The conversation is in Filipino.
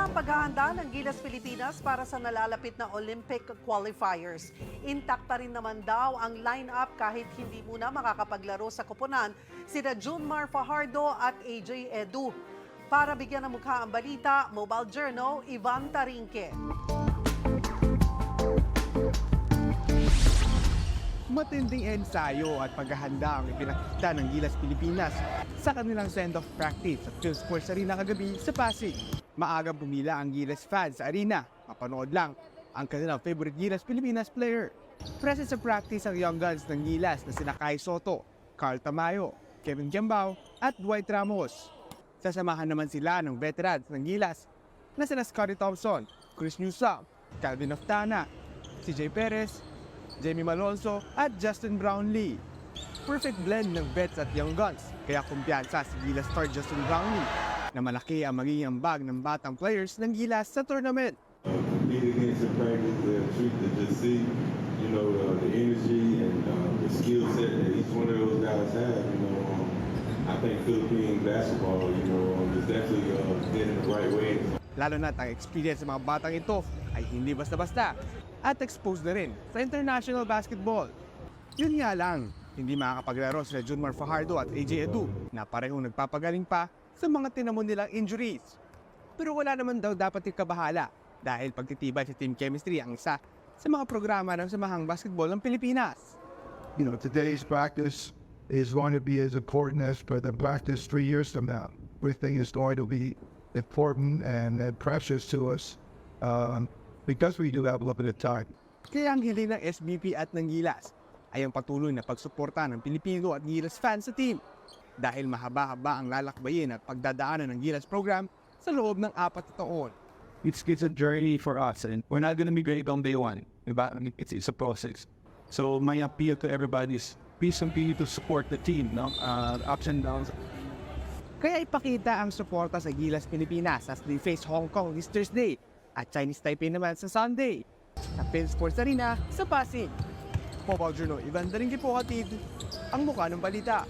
ang paghahanda ng Gilas Pilipinas para sa nalalapit na Olympic qualifiers. Intact pa rin naman daw ang lineup kahit hindi muna makakapaglaro sa koponan sina Junmar Fajardo at AJ Edu. Para bigyan ng mukha ang balita, Mobile Journal, Ivan Tarinque. Matinding ensayo at paghahanda ang ipinakita ng Gilas Pilipinas sa kanilang send-off practice sa Phil Sports Arena kagabi sa Pasig. Maagang pumila ang Gilas fans sa arena. Mapanood lang ang kanilang favorite Gilas Pilipinas player. Present sa practice ang young guns ng Gilas na sina Kai Soto, Carl Tamayo, Kevin Giambao at Dwight Ramos. Sasamahan naman sila ng veterans ng Gilas na sina Scottie Thompson, Chris Newsome, Calvin Oftana, CJ Perez, Jamie Malonzo at Justin Brownlee. Perfect blend ng vets at young guns, kaya kumpiyansa si Gilas star Justin Brownlee na malaki ang magiging ambag ng batang players ng Gilas sa tournament. compete against in practice, the treat to just see, you know, uh, the energy and uh, the skill set that each one of those guys have. You know, um, I think Philippine basketball, you know, um, is definitely uh, heading the right way. Lalo na ang experience ng mga batang ito ay hindi basta-basta at exposed na rin sa international basketball. Yun nga lang, hindi makakapaglaro sila Junmar Fajardo at AJ Edu na parehong nagpapagaling pa sa mga tinamon nilang injuries. Pero wala naman daw dapat yung kabahala dahil pagtitibay sa team chemistry ang isa sa mga programa ng Samahang Basketball ng Pilipinas. you know, today's practice is going to be as important as for the practice three years from now. Everything is going to be important and, and precious to us um, because we do have limited time. Kaya ang hiling ng SBP at ng Gilas ay ang patuloy na pagsuporta ng Pilipino at Gilas fans sa team. Dahil mahaba-haba ang lalakbayin at pagdadaanan ng Gilas program sa loob ng apat na taon. it's it's a journey for us, and we're not gonna be great on day one. Diba? It's it's a process. So my appeal to everybody is please continue to support the team, no? Uh, ups and downs. Kaya ipakita ang suporta sa Gilas Pilipinas as they face Hong Kong this Thursday at Chinese Taipei naman sa Sunday sa Phil Sports Arena sa Pasig. Mobile Journal, Ivan Daringgi po hatid ang mukha ng balita.